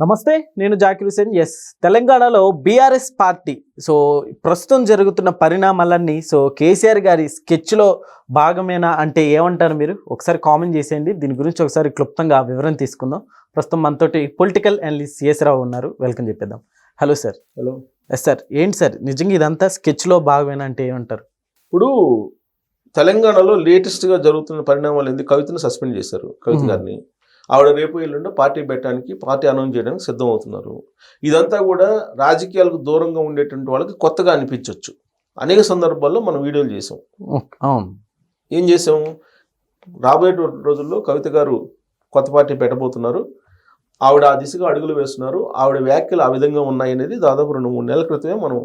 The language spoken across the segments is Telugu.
నమస్తే నేను జాకిర్ హుసేన్. ఎస్ తెలంగాణలో బీఆర్ఎస్ పార్టీ సో ప్రస్తుతం జరుగుతున్న పరిణామాలన్నీ సో కేసీఆర్ గారి స్కెచ్లో భాగమేనా అంటే ఏమంటారు మీరు? ఒకసారి కామెంట్ చేసేయండి. దీని గురించి ఒకసారి క్లుప్తంగా వివరణ తీసుకుందాం. ప్రస్తుతం మనతోటి పొలిటికల్ అనలిస్ట్ సిఎస్ రావు ఉన్నారు. వెల్కమ్ చెప్పేద్దాం. Hello sir hello yes sir ఏంటి సార్ నిజంగా ఇదంతా స్కెచ్లో భాగమేనా అంటే ఏమంటారు? ఇప్పుడు తెలంగాణలో లేటెస్ట్గా జరుగుతున్న పరిణామాలు ఏంది? కవితను సస్పెండ్ చేశారు. కవిత. గారిని. ఆవిడ రేపు ఎల్లుండి పార్టీ పెట్టడానికి పార్టీ అనౌన్స్ చేయడానికి సిద్ధం అవుతున్నారు ఇదంతా కూడా రాజకీయాలకు దూరంగా ఉండేటువంటి వాళ్ళకి కొత్తగా అనిపించవచ్చు అనేక సందర్భాల్లో మనం వీడియోలు చేసాం ఏం చేసాం రాబోయే రోజుల్లో కవిత గారు కొత్త పార్టీ పెట్టబోతున్నారు. ఆవిడ ఆ దిశగా అడుగులు వేస్తున్నారు. ఆవిడ వ్యాఖ్యలు ఆ విధంగా ఉన్నాయనేది దాదాపు రెండు మూడు నెలల క్రితమే మనం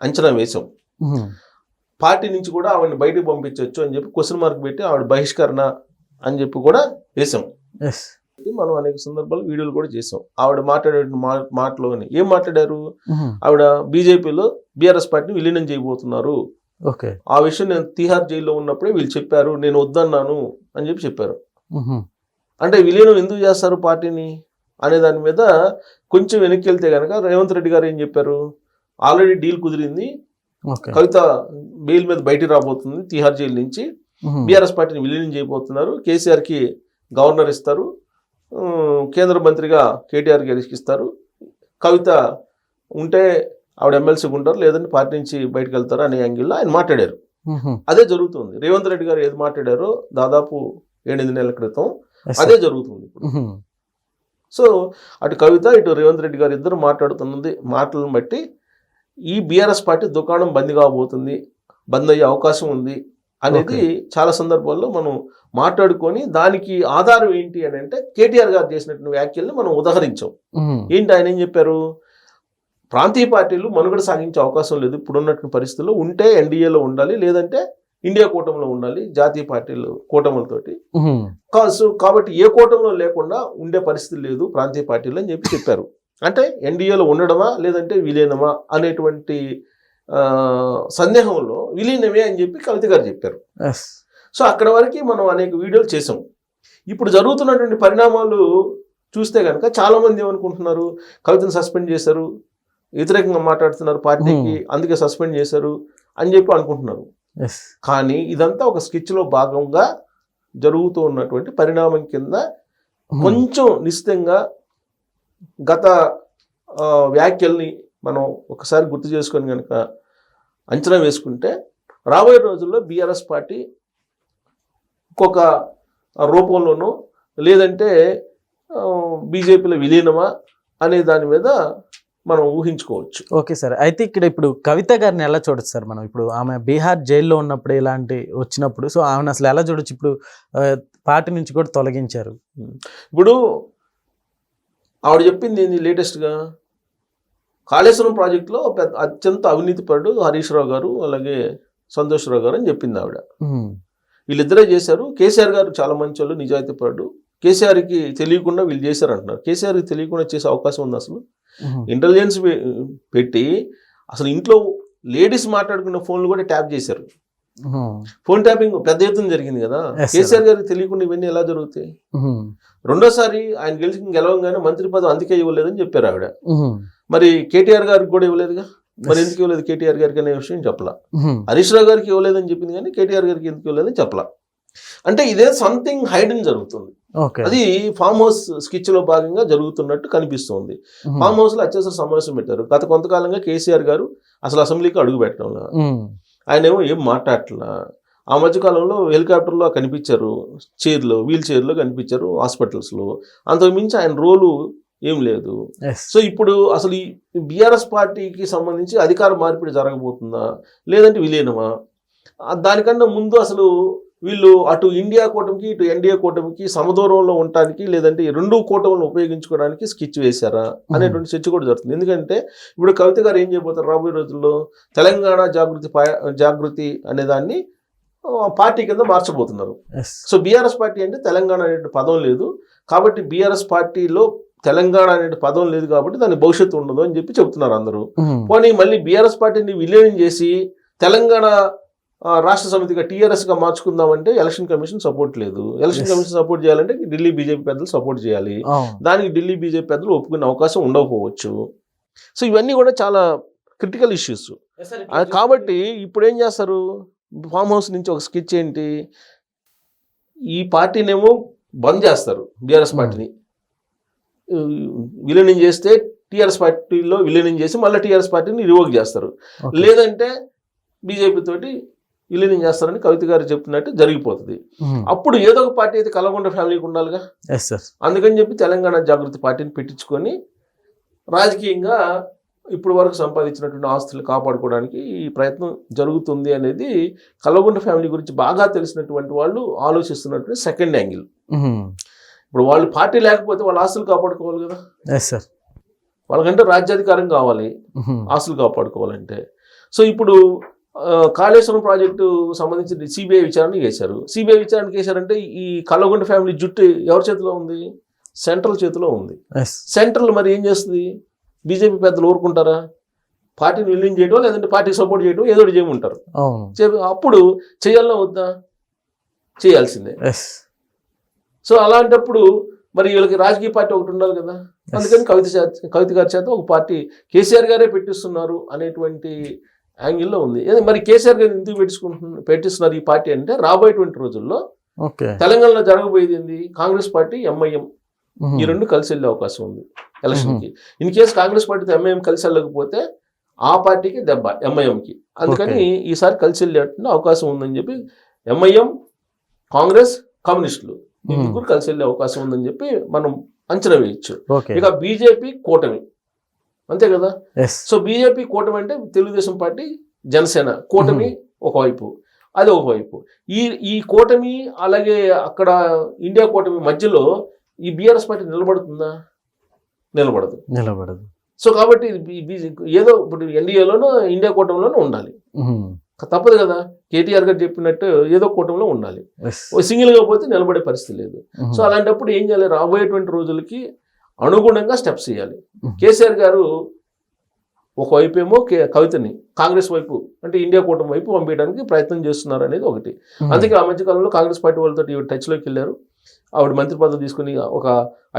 అంచనా వేసాం. పార్టీ నుంచి కూడా ఆవిడని బయటకు పంపించవచ్చు అని చెప్పి క్వశ్చన్ మార్క్ పెట్టి ఆవిడ బహిష్కరణ అని చెప్పి కూడా వేసాం ఎస్ మనం అనేక సందర్భాలు వీడియోలు కూడా చేసాం. ఆవిడ మాట్లాడే మా మాటలోని. ఏం మాట్లాడారు. ఆవిడ బీజేపీలో బీఆర్ఎస్ పార్టీని విలీనం చేయబోతున్నారు. ఓకే. ఆ విషయం నేను తిహార్ జైల్లో ఉన్నప్పుడే వీళ్ళు చెప్పారు నేను వద్దన్నాను అని చెప్పి చెప్పారు. అంటే విలీనం ఎందుకు చేస్తారు పార్టీని అనే దాని మీద కొంచెం వెనక్కి వెళ్తే కనుక రేవంత్ రెడ్డి గారు ఏం చెప్పారు? ఆల్రెడీ డీల్ కుదిరింది. కవిత బెయిల్ మీద బయటికి రాబోతుంది తిహార్ జైలు నుంచి. బీఆర్ఎస్ పార్టీని విలీనం చేయబోతున్నారు. కేసీఆర్కి గవర్నర్ ఇస్తారు. కేంద్ర మంత్రిగా కేటీఆర్ గారికి ఇస్తారు. కవిత ఉంటే ఆవిడ ఎమ్మెల్సీగా ఉంటారు లేదంటే పార్టీ నుంచి బయటకు వెళ్తారు అనే యాంగిల్లో ఆయన మాట్లాడారు. అదే జరుగుతుంది. రేవంత్ రెడ్డి గారు ఏది మాట్లాడారో దాదాపు ఎనిమిది నెలల క్రితం అదే జరుగుతుంది ఇప్పుడు. సో అటు కవిత ఇటు రేవంత్ రెడ్డి గారు ఇద్దరు మాట్లాడుతున్నది మాటలను బట్టి ఈ బీఆర్ఎస్ పార్టీ దుకాణం బంద్ కాబోతుంది బంద్ అయ్యే అవకాశం ఉంది అనేది చాలా సందర్భాల్లో మనం మాట్లాడుకొని దానికి ఆధారం ఏంటి అని అంటే కేటీఆర్ గారు చేసినటువంటి వ్యాఖ్యల్ని మనం ఉదహరించాం. ఏంటి ఆయన ఏం చెప్పారు? ప్రాంతీయ పార్టీలు మనుగడ సాగించే అవకాశం లేదు. ఇప్పుడున్నటువంటి పరిస్థితుల్లో ఉంటే ఎన్డీఏలో ఉండాలి లేదంటే ఇండియా కూటమిలో ఉండాలి జాతీయ పార్టీలు కూటములతోటి. ఉహు. కా- సో కాబట్టి ఏ కూటమిలో లేకుండా ఉండే పరిస్థితి లేదు ప్రాంతీయ పార్టీలు అని చెప్పి చెప్పారు. అంటే ఎన్డీఏలో ఉండడమా లేదంటే విలీనమా అనేటువంటి సందేహంలో విలీనమే అని చెప్పి కవిత గారు చెప్పారు. సో అక్కడ వరకు మనం అనేక వీడియోలు చేసాం. ఇప్పుడు జరుగుతున్నటువంటి పరిణామాలు చూస్తే కనుక చాలా మంది ఏమనుకుంటున్నారు? కవితను సస్పెండ్ చేశారు. వ్యతిరేకంగా మాట్లాడుతున్నారు పార్టీకి. అందుకే సస్పెండ్ చేశారు అని చెప్పి అనుకుంటున్నారు. కానీ ఇదంతా ఒక స్కెచ్లో భాగంగా జరుగుతూ ఉన్నటువంటి పరిణామం కింద ఉహు. కొంచెం నిశ్చితంగా గత వ్యాఖ్యల్ని మనం ఒకసారి గుర్తు చేసుకొని కనుక అంచనా వేసుకుంటే రాబోయే రోజుల్లో బీఆర్ఎస్ పార్టీ ఇంకొక రూపంలోనూ లేదంటే బీజేపీలో విలీనమా అనే దాని మీద మనం ఊహించుకోవచ్చు. Okay sir. అయితే ఇక్కడ ఇప్పుడు కవిత గారిని ఎలా చూడొచ్చు సార్ మనం? ఇప్పుడు ఆమె బీహార్ జైల్లో ఉన్నప్పుడు ఇలాంటి వచ్చినప్పుడు సో ఆమెను అసలు ఎలా చూడొచ్చు? ఇప్పుడు పార్టీ నుంచి కూడా తొలగించారు. ఇప్పుడు ఆవిడ చెప్పింది ఏంది లేటెస్ట్గా? కాళేశ్వరం ప్రాజెక్టులో పెద్ద అత్యంత అవినీతిపరుడు హరీష్ రావు గారు అలాగే సంతోష్ రావు గారు అని చెప్పింది ఆవిడ. వీళ్ళిద్దరే చేశారు కేసీఆర్ గారు చాలా మంచి వాళ్ళు నిజాయితీపరుడు కేసీఆర్కి తెలియకుండా వీళ్ళు చేశారు అంటున్నారు కేసీఆర్కి తెలియకుండా చేసే అవకాశం ఉంది అసలు. ఇంటెలిజెన్స్ పెట్టి అసలు ఇంట్లో లేడీస్ మాట్లాడుకున్న ఫోన్లు కూడా ట్యాప్ చేశారు. ఫోన్ ట్యాపింగ్ పెద్ద ఎత్తున జరిగింది కదా. కేసీఆర్ గారికి తెలియకుండా ఇవన్నీ ఎలా జరుగుతాయి. రెండోసారి ఆయన గెలిచి గెలవంగానే మంత్రి పదవి అందుకే ఇవ్వలేదని చెప్పారు ఆవిడ. మరి కేటీఆర్ గారికి కూడా ఇవ్వలేదుగా? మరి. ఎందుకు ఇవ్వలేదు కేటీఆర్ గారికి అనే విషయం చెప్పలా. హరీష్ రావు గారికి ఇవ్వలేదని చెప్పింది కానీ కేటీఆర్ గారికి ఎందుకు ఇవ్వలేదని చెప్పలా. అంటే ఇదే సంథింగ్ హైడెన్ జరుగుతుంది. అది ఫామ్ హౌస్ స్కిచ్లో భాగంగా జరుగుతున్నట్టు కనిపిస్తుంది. ఫామ్ హౌస్లో అత్యవసర సమావేశం పెట్టారు. గత కొంతకాలంగా కేసీఆర్ గారు అసలు అసెంబ్లీకి అడుగు పెట్టడం. ఆయన ఏమో ఏం మాట్లాడట్లా. ఆ మధ్య కాలంలో హెలికాప్టర్లో కనిపించారు. చైర్లో వీల్ చైర్లో కనిపించారు హాస్పిటల్స్లో అంతకు మించి ఆయన రోలు ఏం లేదు. సో ఇప్పుడు అసలు ఈ బీఆర్ఎస్ పార్టీకి సంబంధించి అధికార మార్పిడి జరగబోతుందా? లేదంటే విలీనమా దానికన్నా ముందు అసలు వీళ్ళు అటు ఇండియా కూటమికి ఇటు ఎన్డీఏ కూటమికి సమదూరంలో ఉండటానికి లేదంటే ఈ రెండు కూటములను ఉపయోగించుకోవడానికి స్కెచ్ వేశారా అనేటువంటి చర్చ కూడా జరుగుతుంది. ఎందుకంటే ఇప్పుడు కవిత గారు ఏం చేయబోతారు రాబోయే రోజుల్లో? తెలంగాణ జాగృతి జాగృతి అనే దాన్ని ఆ, పార్టీ కింద మార్చబోతున్నారు. సో బీఆర్ఎస్ పార్టీ అంటే తెలంగాణ అనే పదం లేదు. కాబట్టి బీఆర్ఎస్ పార్టీలో తెలంగాణ అనే పదం లేదు కాబట్టి దాని భవిష్యత్తు ఉండదు అని చెప్పి చెప్తున్నారు అందరూ. పోనీ మళ్ళీ బీఆర్ఎస్ పార్టీని విలీనం చేసి తెలంగాణ రాష్ట్ర సమితిగా టీఆర్ఎస్గా మార్చుకుందామంటే ఎలక్షన్ కమిషన్ సపోర్ట్ లేదు. ఎలక్షన్. కమిషన్ సపోర్ట్ చేయాలంటే ఢిల్లీ బీజేపీ పెద్దలు సపోర్ట్ చేయాలి. దానికి ఢిల్లీ బీజేపీ పెద్దలు ఒప్పుకునే అవకాశం ఉండకపోవచ్చు. సో ఇవన్నీ కూడా చాలా క్రిటికల్ ఇష్యూస్. కాబట్టి ఇప్పుడు ఏం చేస్తారు? ఫామ్ హౌస్ నుంచి ఒక స్కెచ్ ఏంటి? ఈ పార్టీనేమో బంద్ చేస్తారు బీఆర్ఎస్. పార్టీని. విలీనం చేస్తే టీఆర్ఎస్ పార్టీలో విలీనం చేసి మళ్ళీ టీఆర్ఎస్ పార్టీని రివోక్ చేస్తారు. లేదంటే బీజేపీ తోటి విలీనం చేస్తారని కవిత గారు చెప్తున్నట్టు జరిగిపోతుంది. అప్పుడు ఏదో ఒక పార్టీ అయితే కలగొండ ఫ్యామిలీకి ఉండాలిగా ఎస్ సార్ అందుకని చెప్పి తెలంగాణ జాగృతి పార్టీని పెట్టించుకొని రాజకీయంగా ఇప్పుడు వరకు సంపాదించినటువంటి ఆస్తులు కాపాడుకోవడానికి ఈ ప్రయత్నం జరుగుతుంది అనేది కలగొండ ఫ్యామిలీ గురించి బాగా తెలిసినటువంటి వాళ్ళు ఆలోచిస్తున్నటువంటి సెకండ్ యాంగిల్. ఇప్పుడు వాళ్ళు పార్టీ లేకపోతే వాళ్ళ ఆస్తులు కాపాడుకోవాలి కదా. సార్ వాళ్ళకంటే రాజ్యాధికారం కావాలి ఉమ్. ఆస్తులు కాపాడుకోవాలంటే. సో ఇప్పుడు కాళేశ్వరం ప్రాజెక్టు సంబంధించి సిబిఐ విచారణ చేశారు. సిబిఐ విచారణ చేశారంటే ఈ కల్లగొండ ఫ్యామిలీ జుట్టు ఎవరి చేతిలో ఉంది? సెంట్రల్ చేతిలో ఉంది. సెంట్రల్ మరి ఏం చేస్తుంది? బీజేపీ పెద్దలు ఊరుకుంటారా? పార్టీని విలీనం చేయడం లేదంటే పార్టీకి సపోర్ట్ చేయడం ఏదో చేయమంటారు. అప్పుడు చేయాలన్నా వద్దా? చేయాల్సిందే. సో అలాంటప్పుడు మరి వీళ్ళకి రాజకీయ పార్టీ ఒకటి ఉండాలి కదా? అందుకని కవిత కవిత గారి చేత ఒక పార్టీ కేసీఆర్ గారే పెట్టిస్తున్నారు అనేటువంటి యాంగిల్లో ఉంది. మరి కేసీఆర్ గారు ఎందుకు పెట్టించుకుంటున్నారు పెట్టిస్తున్నారు ఈ పార్టీ అంటే రాబోయేటువంటి రోజుల్లో తెలంగాణలో జరగబోయేది ఏంది? Congress party MIM. ఈ రెండు కలిసి వెళ్ళే అవకాశం ఉంది ఎలక్షన్కి. ఇన్ కేసు కాంగ్రెస్ పార్టీతో ఎంఐఎం కలిసి వెళ్ళకపోతే ఆ పార్టీకి దెబ్బ ఎంఐఎంకి. అందుకని ఈసారి కలిసి వెళ్ళే అవకాశం ఉందని చెప్పి ఎంఐఎం కాంగ్రెస్ కమ్యూనిస్టులు. Hmm. ముగ్గురు కలిసి వెళ్ళే అవకాశం ఉందని చెప్పి మనం అంచనా వేయచ్చు. ఇక బీజేపీ కూటమి. అంతే కదా? సో బీజేపీ కూటమి అంటే తెలుగుదేశం పార్టీ జనసేన. కూటమి ఒకవైపు. అది ఒకవైపు. ఈ ఈ కూటమి అలాగే అక్కడ ఇండియా కూటమి మధ్యలో ఈ బీఆర్ఎస్ పార్టీ నిలబడుతుందా? నిలబడదు. నిలబడదు. సో కాబట్టి ఏదో ఇప్పుడు ఎన్డీఏలోనో ఇండియా కూటమిలోనో ఉండాలి. తప్పదు కదా. కేటీఆర్ గారు చెప్పినట్టు ఏదో కూటమిలో ఉండాలి. సింగిల్గా పోతే నిలబడే పరిస్థితి లేదు. సో అలాంటప్పుడు ఏం చేయాలి? రాబోయేటువంటి రోజులకి అనుగుణంగా స్టెప్స్ చేయాలి. కేసీఆర్ గారు ఒకవైపు ఏమో కవితని కాంగ్రెస్ వైపు అంటే ఇండియా కూటమి వైపు పంపించడానికి ప్రయత్నం చేస్తున్నారు అనేది ఒకటి. అందుకే ఆ మధ్యకాలంలో కాంగ్రెస్ పార్టీ వాళ్ళతో ఈవిడ టచ్లోకి వెళ్ళారు. ఆవిడ మంత్రి పదవి తీసుకుని ఒక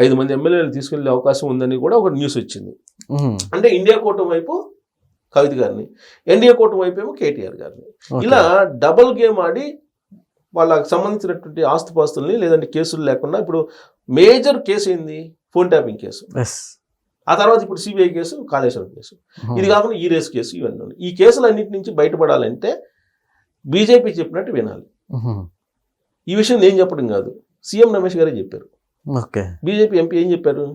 ఐదు మంది ఎమ్మెల్యేలు తీసుకెళ్ళే అవకాశం ఉందని కూడా ఒక న్యూస్ వచ్చింది. అంటే ఇండియా కూటమి వైపు కవిత గారిని. ఎన్డీఏ కూటమి వైపు ఏమో కేటీఆర్ గారిని. ఇలా డబుల్ గేమ్ ఆడి వాళ్ళకి సంబంధించినటువంటి ఆస్తుపాస్తుల్ని లేదంటే కేసులు లేకుండా ఇప్పుడు మేజర్ కేసు ఏంది? Phone tapping case. ఆ తర్వాత ఇప్పుడు సిబిఐ కేసు కాళేశ్వరం కేసు. ఇది కాకుండా ఈ రేస్ కేసు ఇవన్నీ ఉన్నాయి. ఈ కేసులన్నింటి నుంచి బయటపడాలంటే బీజేపీ చెప్పినట్టు వినాలి. ఈ విషయం నేను చెప్పడం కాదు. సీఎం రమేష్ గారే చెప్పారు. ఓకే. బీజేపీ ఎంపీ ఏం చెప్పారు?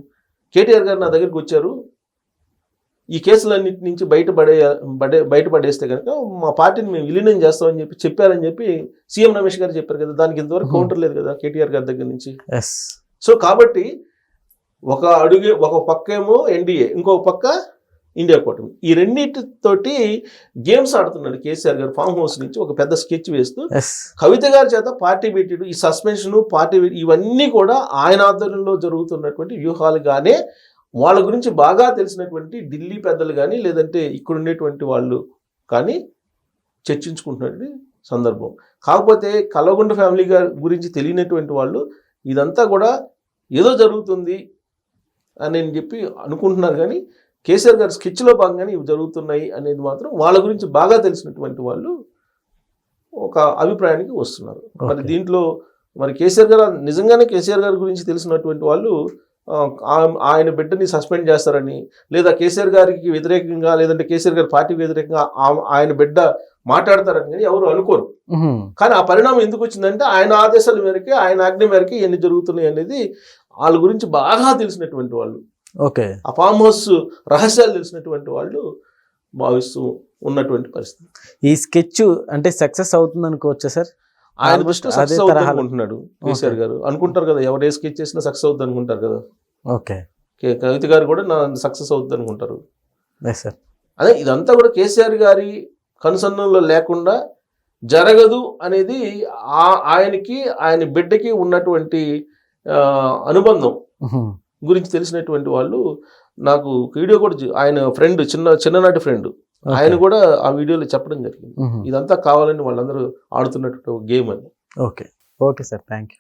కేటీఆర్ గారు నా దగ్గరికి వచ్చారు. ఈ కేసులన్నింటి నుంచి బయటపడే పడే బయటపడేస్తే కనుక మా పార్టీని మేము విలీనం చేస్తామని చెప్పి చెప్పారని చెప్పి సీఎం రమేష్ గారు చెప్పారు కదా దానికి ఇంతవరకు. కౌంటర్ లేదు కదా కేటీఆర్ గారి దగ్గర నుంచి. సో కాబట్టి ఒక అడుగే ఒక పక్క ఏమో ఎన్డీఏ ఇంకొక పక్క ఇండియా కూటమి. ఈ రెండింటితోటి గేమ్స్ ఆడుతున్నాడు కేసీఆర్ గారు ఫామ్ హౌస్ నుంచి ఒక పెద్ద స్కెచ్ వేస్తూ. కవిత గారి చేత పార్టీ పెట్టాడు. ఈ సస్పెన్షన్ పార్టీ ఇవన్నీ కూడా ఆయన ఆధ్వర్యంలో జరుగుతున్నటువంటి వ్యూహాలుగానే వాళ్ళ గురించి బాగా తెలిసినటువంటి ఢిల్లీ పెద్దలు కానీ లేదంటే ఇక్కడ ఉండేటువంటి వాళ్ళు కానీ చర్చించుకుంటున్నటువంటి సందర్భం కాకపోతే కలగొండ ఫ్యామిలీ గారి గురించి తెలియనటువంటి వాళ్ళు ఇదంతా కూడా ఏదో జరుగుతుంది అని చెప్పి అనుకుంటున్నారు కానీ కేసీఆర్ గారి స్కెచ్లో భాగంగానే ఇవి జరుగుతున్నాయి అనేది మాత్రం వాళ్ళ గురించి బాగా తెలిసినటువంటి వాళ్ళు ఒక అభిప్రాయానికి వస్తున్నారు మరి. దీంట్లో మరి కేసీఆర్ గారు నిజంగానే కేసీఆర్ గారి గురించి తెలిసినటువంటి వాళ్ళు ఆయన బిడ్డని సస్పెండ్ చేస్తారని లేదా కేసీఆర్ గారికి వ్యతిరేకంగా లేదంటే కేసీఆర్ గారి పార్టీకి వ్యతిరేకంగా ఆయన బిడ్డ మాట్లాడతారని కానీ ఎవరు అనుకోరు. కానీ ఆ పరిణామం ఎందుకు వచ్చిందంటే ఆయన ఆదేశాల మేరకే ఆయన ఆజ్ఞ మేరకే ఎన్ని జరుగుతున్నాయి అనేది వాళ్ళ గురించి బాగా తెలిసినటువంటి వాళ్ళు. ఓకే. ఆ ఫామ్ హౌస్ రహస్యాలు తెలిసినటువంటి వాళ్ళు భావిస్తూ ఉన్నటువంటి పరిస్థితి. ఈ స్కెచ్ అంటే సక్సెస్ అవుతుంది అనుకోవచ్చా సార్? ఆయన దృష్టిలో అదే సక్సెస్ అవుతుంది. అనుకుంటున్నాడు కేసీఆర్ గారు. అనుకుంటారు కదా ఎవరు ఏ స్కెచ్ చేసినా సక్సెస్ అవుతుంది అనుకుంటారు కదా. ఓకే. కవిత గారు కూడా నా సక్సెస్ అవుతుంది అనుకుంటారు. అదే ఇదంతా కూడా కేసీఆర్ గారి కనుసన్నల్లో లేకుండా జరగదు అనేది ఆ- ఆయనకి ఆయన బిడ్డకి ఉన్నటువంటి అనుబంధం గురించి తెలిసినటువంటి వాళ్ళు నాకు వీడియో కూడా ఆయన ఫ్రెండ్ చిన్న చిన్ననాటి ఫ్రెండ్ ఆయన కూడా ఆ వీడియోలో చెప్పడం జరిగింది. ఇదంతా కావాలని వాళ్ళందరూ ఆడుతున్నట్టు గేమ్ అని okay. Okay sir. Thank you